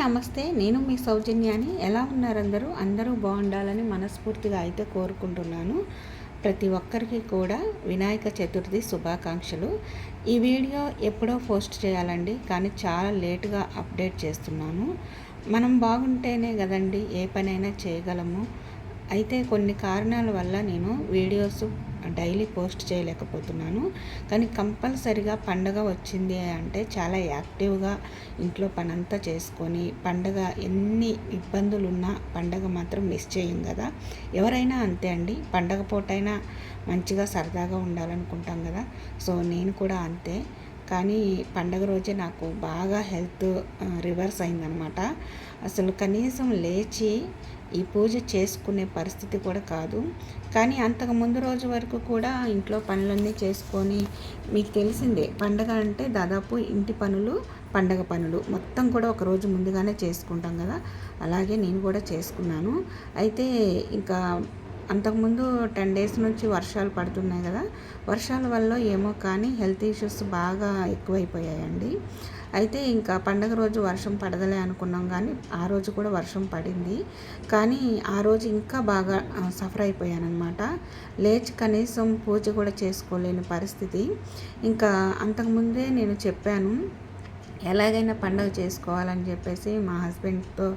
నమస్తే నేను మీ సౌజన్యాని. ఎలా ఉన్నారందరూ? అందరూ బాగుండాలని మనస్ఫూర్తిగా అయితే కోరుకుంటున్నాను. ప్రతి ఒక్కరికి కూడా వినాయక చతుర్థి శుభాకాంక్షలు. ఈ వీడియో ఎప్పుడో పోస్ట్ చేయాలండి కానీ చాలా లేటుగా అప్డేట్ చేస్తున్నాను. మనం బాగుంటేనే కదండి ఏ పనైనా చేయగలము. అయితే కొన్ని కారణాల వల్ల నేను వీడియోస్ డైలీ పోస్ట్ చేయలేకపోతున్నాను. కానీ కంపల్సరిగా పండగ వచ్చింది అంటే చాలా యాక్టివ్గా ఇంట్లో పనంతా చేసుకొని పండగ ఎన్ని ఇబ్బందులు ఉన్నా పండగ మాత్రం మిస్ చేయం కదా. ఎవరైనా అంతే అండి. పండగ పూటైనా మంచిగా సరదాగా ఉండాలనుకుంటాం కదా. సో నేను కూడా అంతే. కానీ పండగ రోజే నాకు బాగా హెల్త్ రివర్స్ అయిందనమాట. అసలు కనీసం లేచి ఈ పూజ చేసుకునే పరిస్థితి కూడా కాదు. కానీ అంతకు ముందు రోజు వరకు కూడా ఇంట్లో పనులన్నీ చేసుకొని మీకు తెలిసిందే పండగ అంటే దాదాపు ఇంటి పనులు పండగ పనులు. మొత్తం కూడా ఒక రోజు ముందుగానే చేసుకుంటాం కదా. అలాగే నేను కూడా చేసుకున్నాను. అయితే ఇంకా అంతకుముందు టెన్ డేస్ నుంచి వర్షాలు పడుతున్నాయి కదా. వర్షాల వల్ల ఏమో కానీ హెల్త్ ఇష్యూస్ బాగా ఎక్కువైపోయాయండి. అయితే ఇంకా పండగ రోజు వర్షం పడదలే అనుకున్నాం కానీ ఆ రోజు కూడా వర్షం పడింది. కానీ ఆ రోజు ఇంకా బాగా సఫర్ అయిపోయానమాట లేచి కనీసం పూజ కూడా చేసుకోలేని పరిస్థితి. ఇంకా అంతకుముందే నేను చెప్పాను ఎలాగైనా పండగ చేసుకోవాలని చెప్పేసి మా హస్బెండ్తో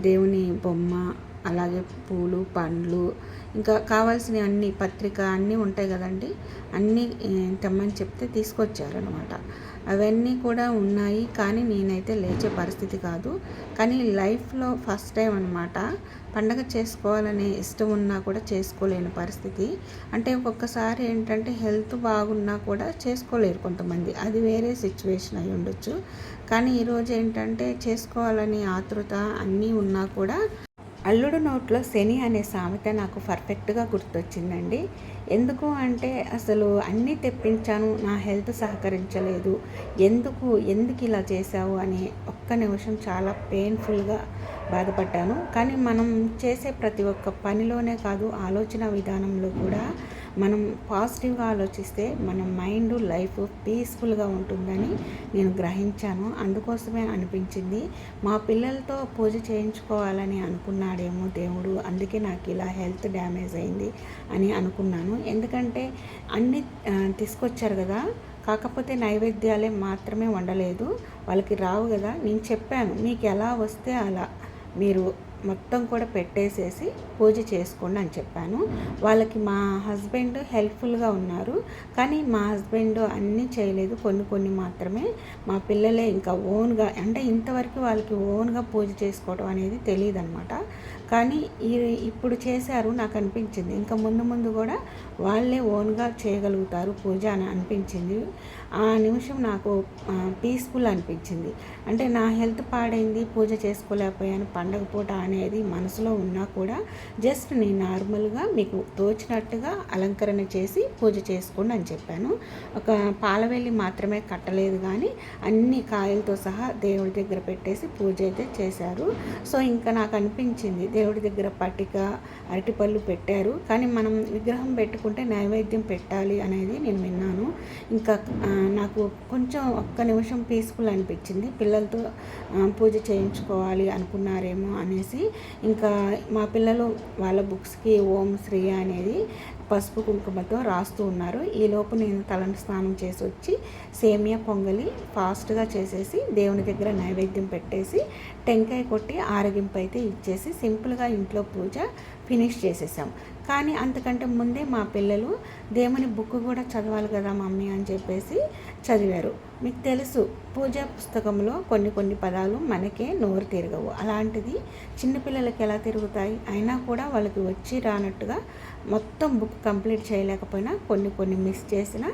దేవుని బొమ్మ అలాగే పూలు పండ్లు ఇంకా కావాల్సిన అన్ని పత్రిక అన్నీ ఉంటాయి కదండి. అన్నీ తెమ్మని చెప్తే తీసుకొచ్చారనమాట అవన్నీ కూడా ఉన్నాయి కానీ నేనైతే లేచే పరిస్థితి కాదు. కానీ లైఫ్లో ఫస్ట్ టైం అనమాట పండగ చేసుకోవాలనే ఇష్టం ఉన్నా కూడా చేసుకోలేని పరిస్థితి. అంటే ఒక్కొక్కసారి ఏంటంటే హెల్త్ బాగున్నా కూడా చేసుకోలేరు కొంతమంది. అది వేరే సిచ్యువేషన్ అయి ఉండొచ్చు. కానీ ఈరోజు ఏంటంటే చేసుకోవాలని ఆతృత అన్నీ ఉన్నా కూడా అల్లుడు నోట్లో శని అనే సామెత నాకు పర్ఫెక్ట్గా గుర్తొచ్చిందండి. ఎందుకు అంటే అసలు అన్నీ తెప్పించాను నా హెల్త్ సహకరించలేదు. ఎందుకు ఎందుకు ఇలా చేశావు అని ఒక్క నిమిషం చాలా పెయిన్ఫుల్గా బాధపడ్డాను. కానీ మనం చేసే ప్రతి ఒక్క పనిలోనే కాదు ఆలోచన విధానంలో కూడా మనం పాజిటివ్గా ఆలోచిస్తే మన మైండ్ లైఫ్ పీస్ఫుల్గా ఉంటుందని నేను గ్రహించాను. అందుకోసమే అనిపించింది. మా పిల్లలతో పూజ చేయించుకోవాలని అనుకున్నాడేమో దేవుడు. అందుకే నాకు ఇలా హెల్త్ డ్యామేజ్ అయింది అని అనుకున్నాను. ఎందుకంటే అన్నీ తీసుకొచ్చారు కదా. కాకపోతే నైవేద్యాలే మాత్రమే వండలేదు. వాళ్ళకి రావు కదా. నేను చెప్పాను మీకు ఎలా వస్తే అలా మీరు మొత్తం కూడా పెట్టేసేసి పూజ చేసుకోండి అని చెప్పాను. వాళ్ళకి మా హస్బెండ్ హెల్ప్ఫుల్గా ఉన్నారు. కానీ మా హస్బెండ్ అన్నీ చేయలేదు. కొన్ని కొన్ని మాత్రమే. మా పిల్లలే ఇంకా ఓన్గా అంటే ఇంతవరకు వాళ్ళకి ఓన్గా పూజ చేసుకోవడం అనేది తెలియదు అనమాట కానీ ఈ ఇప్పుడు చేశారు నాకు అనిపించింది. ఇంకా ముందు ముందు కూడా వాళ్ళే ఓన్గా చేయగలుగుతారు పూజ అని అనిపించింది. ఆ నిమిషం నాకు పీస్ఫుల్ అనిపించింది. అంటే నా హెల్త్ పాడైంది పూజ చేసుకోలేకపోయాను పండగ పూట అనేది మనసులో ఉన్నా కూడా జస్ట్ నేను నార్మల్గా మీకు తోచినట్టుగా అలంకరణ చేసి పూజ చేసుకోండి అని చెప్పాను. ఒక పాలవెల్లి మాత్రమే కట్టలేదు కానీ అన్ని కాయలతో సహా దేవుడి దగ్గర పెట్టేసి పూజ అయితే చేశారు. సో ఇంకా నాకు అనిపించింది దేవుడి దగ్గర పట్టిక అరటిపళ్ళు పెట్టారు. కానీ మనం విగ్రహం పెట్టుకుంటే నైవేద్యం పెట్టాలి అనేది నేను విన్నాను. ఇంకా నాకు కొంచెం ఒక్క నిమిషం పీస్ఫుల్ అనిపించింది. పిల్లలతో పూజ చేయించుకోవాలి అనుకున్నారేమో అనేసి. ఇంకా మా పిల్లలు వాళ్ళ బుక్స్కి ఓం శ్రీ అనేది పసుపు కుంకుమతో రాస్తూ ఉన్నారు. ఈలోపు నేను తలని స్నానం చేసి వచ్చి సేమియా పొంగలి ఫాస్ట్గా చేసేసి దేవుని దగ్గర నైవేద్యం పెట్టేసి టెంకాయ కొట్టి ఆరగింపు అయితే ఇచ్చేసి సింపుల్గా ఇంట్లో పూజ ఫినిష్ చేసేసాం. కానీ అంతకంటే ముందే మా పిల్లలు దేవుని బుక్ కూడా చదవాలి కదా మమ్మీ అని చెప్పేసి చదివారు. మీకు తెలుసు పూజా పుస్తకంలో కొన్ని కొన్ని పదాలు మనకే నోరు తిరగవు. అలాంటిది చిన్నపిల్లలకి ఎలా తిరుగుతాయి? అయినా కూడా వాళ్ళకి వచ్చి రానట్టుగా మొత్తం బుక్ కంప్లీట్ చేయలేకపోయినా కొన్ని కొన్ని మిస్ చేసిన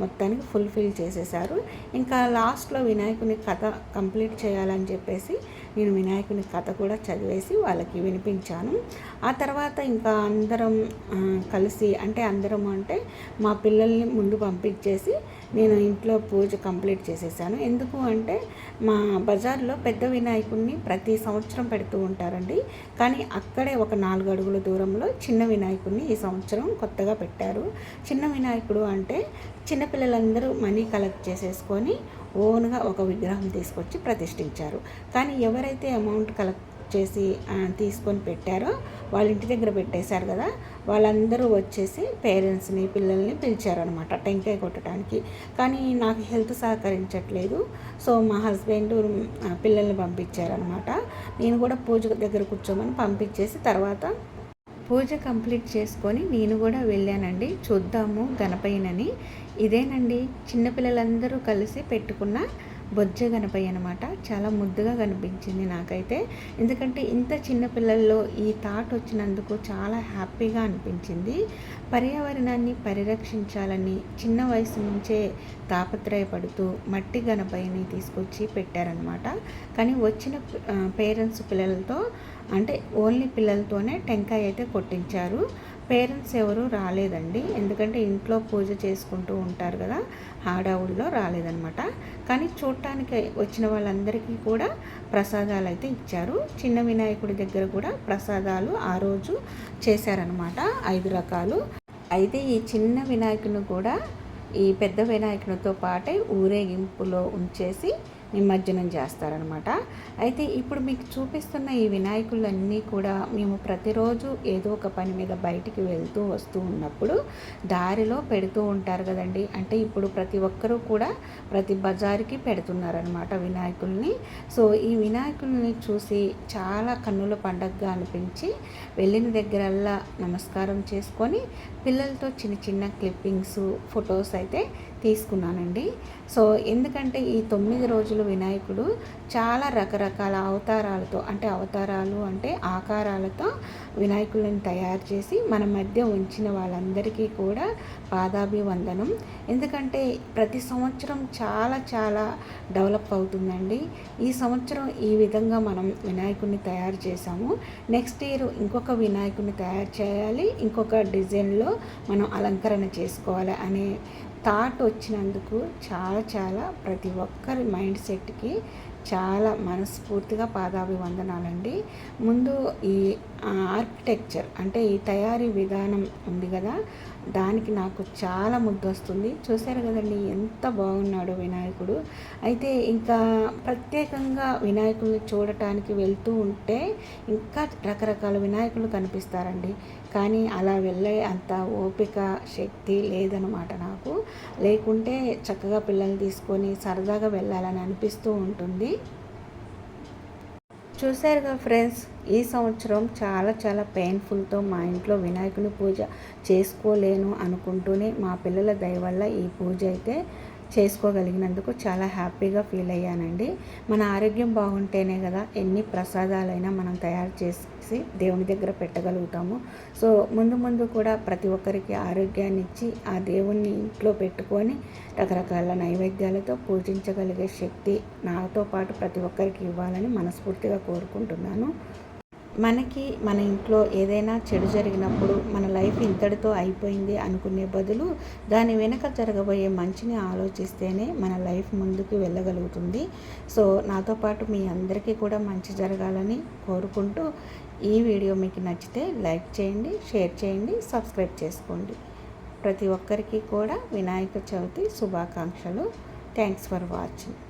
మొత్తానికి ఫుల్ఫిల్ చేసేసారు. ఇంకా లాస్ట్లో వినాయకుని కథ కంప్లీట్ చేయాలని చెప్పేసి నేను వినాయకుని కథ కూడా చదివేసి వాళ్ళకి వినిపించాను. ఆ తర్వాత ఇంకా అందరం కలిసి అంటే అందరం అంటే మా పిల్లల్ని ముందు పంపించేసి నేను ఇంట్లో పూజ కంప్లీట్ చేసేసాను. ఎందుకు అంటే మా బజార్లో పెద్ద వినాయకుడిని ప్రతి సంవత్సరం పెడుతూ ఉంటారండి. కానీ అక్కడే ఒక నాలుగు అడుగుల దూరంలో చిన్న వినాయకుడిని ఈ సంవత్సరం కొత్తగా పెట్టారు. చిన్న వినాయకుడు అంటే చిన్నపిల్లలందరూ మనీ కలెక్ట్ చేసేసుకొని ఓన్గా ఒక విగ్రహం తీసుకొచ్చి ప్రతిష్ఠించారు. కానీ ఎవరైతే అమౌంట్ కలెక్ట్ చేసి తీసుకొని పెట్టారో. వాళ్ళ ఇంటి దగ్గర పెట్టేశారు కదా. వాళ్ళందరూ వచ్చేసి పేరెంట్స్ని పిల్లల్ని పిలిచారనమాట టెంకాయ కొట్టడానికి. కానీ నాకు హెల్త్ సహకరించట్లేదు. సో మా హస్బెండ్ పిల్లల్ని పంపించారనమాట నేను కూడా పూజ దగ్గర కూర్చోమని పంపించేసి తర్వాత పూజ కంప్లీట్ చేసుకొని నేను కూడా వెళ్ళానండి. చూద్దాము గణపయ్యనని ఇదేనండి చిన్నపిల్లలందరూ కలిసి పెట్టుకున్న బొజ్జ గణపయ్య అనమాట చాలా ముద్దుగా కనిపించింది నాకైతే. ఎందుకంటే ఇంత చిన్న పిల్లల్లో ఈ థాట్ వచ్చినందుకు చాలా హ్యాపీగా అనిపించింది. పర్యావరణాన్ని పరిరక్షించాలని చిన్న వయసు నుంచే తాపత్రయపడుతూ మట్టి గణపయ్యని తీసుకొచ్చి పెట్టారనమాట కానీ వచ్చిన పేరెంట్స్ పిల్లలతో అంటే ఓన్లీ పిల్లలతోనే టెంకాయ అయితే కొట్టించారు. పేరెంట్స్ ఎవరు రాలేదండి. ఎందుకంటే ఇంట్లో పూజ చేసుకుంటూ ఉంటారు కదా హాడావుల్లో రాలేదనమాట కానీ చూడటానికి వచ్చిన వాళ్ళందరికీ కూడా ప్రసాదాలు అయితే ఇచ్చారు. చిన్న వినాయకుడి దగ్గర కూడా ప్రసాదాలు ఆ రోజు చేశారనమాట ఐదు రకాలు. అయితే ఈ చిన్న వినాయకుని కూడా ఈ పెద్ద వినాయకునితో పాటే ఊరేగింపులో ఉంచేసి నిమజ్జనం చేస్తారనమాట. అయితే ఇప్పుడు మీకు చూపిస్తున్న ఈ వినాయకులన్నీ కూడా మేము ప్రతిరోజు ఏదో ఒక పని మీద బయటికి వెళ్తూ వస్తూ ఉన్నప్పుడు దారిలో పెడుతూ ఉంటారు కదండి. అంటే ఇప్పుడు ప్రతి ఒక్కరూ కూడా ప్రతి బజార్కి పెడుతున్నారనమాట వినాయకుల్ని. సో ఈ వినాయకుల్ని చూసి చాలా కన్నుల పండగగా అనిపించి వెళ్ళిన దగ్గరల్లా నమస్కారం చేసుకొని పిల్లలతో చిన్న చిన్న క్లిప్పింగ్స్ ఫొటోస్ అయితే తీసుకున్నానండి. సో ఎందుకంటే ఈ తొమ్మిది రోజులు వినాయకుడు చాలా రకరకాల అవతారాలతో అంటే అవతారాలు అంటే ఆకారాలతో వినాయకులను తయారు చేసి మన మధ్య ఉంచిన వాళ్ళందరికీ కూడా పాదాభివందనం. ఎందుకంటే ప్రతి సంవత్సరం చాలా చాలా డెవలప్ అవుతుందండి. ఈ సంవత్సరం ఈ విధంగా మనం వినాయకుడిని తయారు చేసాము నెక్స్ట్ ఇయర్ ఇంకొక వినాయకుడిని తయారు చేయాలి ఇంకొక డిజైన్లో మనం అలంకరణ చేసుకోవాలి అనే థాట్ వచ్చినందుకు చాలా చాలా ప్రతి ఒక్కరి మైండ్ సెట్కి చాలా మనస్ఫూర్తిగా పాదాభివందనాలండి. ముందు ఈ ఆర్కిటెక్చర్ అంటే ఈ తయారీ విధానం ఉంది కదా దానికి నాకు చాలా ముద్దు వస్తుంది చూశారు కదండి ఎంత బాగున్నాడు వినాయకుడు. అయితే ఇంకా ప్రత్యేకంగా వినాయకుడిని చూడటానికి వెళ్తూ ఉంటే ఇంకా రకరకాల వినాయకులు కనిపిస్తారండి. కానీ అలా వెళ్ళే అంత ఓపిక శక్తి లేదనమాట నాకు. లేకుంటే చక్కగా పిల్లల్ని తీసుకొని సరదాగా వెళ్ళాలని అనిపిస్తూ ఉంటుంది. చూసారుగా ఫ్రెండ్స్ ఈ సంవత్సరం చాలా చాలా పెయిన్ఫుల్తో మా ఇంట్లో వినాయకుని పూజ చేసుకోలేను అనుకుంటూనే మా పిల్లల దయ వల్ల ఈ పూజ అయితే చేసుకోగలిగినందుకు చాలా హ్యాపీగా ఫీల్ అయ్యానండి. మన ఆరోగ్యం బాగుంటేనే కదా ఎన్ని ప్రసాదాలైనా మనం తయారు చేసి చేసి దేవుని దగ్గర పెట్టగలుగుతాము. సో ముందు ముందు కూడా ప్రతి ఒక్కరికి ఆరోగ్యాన్ని ఇచ్చి ఆ దేవుణ్ణి ఇంట్లో పెట్టుకొని రకరకాల నైవేద్యాలతో పూజించగలిగే శక్తి నాతో పాటు ప్రతి ఒక్కరికి ఇవ్వాలని మనస్ఫూర్తిగా కోరుకుంటున్నాను. మనకి మన ఇంట్లో ఏదైనా చెడు జరిగినప్పుడు మన లైఫ్ ఇంతటితో అయిపోయింది అనుకునే బదులు దాని వెనక జరగబోయే మంచిని ఆలోచిస్తేనే మన లైఫ్ ముందుకు వెళ్ళగలుగుతుంది. సో నాతో పాటు మీ అందరికీ కూడా మంచి జరగాలని కోరుకుంటూ ఈ వీడియో మీకు నచ్చితే లైక్ చేయండి షేర్ చేయండి సబ్స్క్రైబ్ చేసుకోండి. ప్రతి ఒక్కరికి కూడా వినాయక చవితి శుభాకాంక్షలు. Thanks for watching.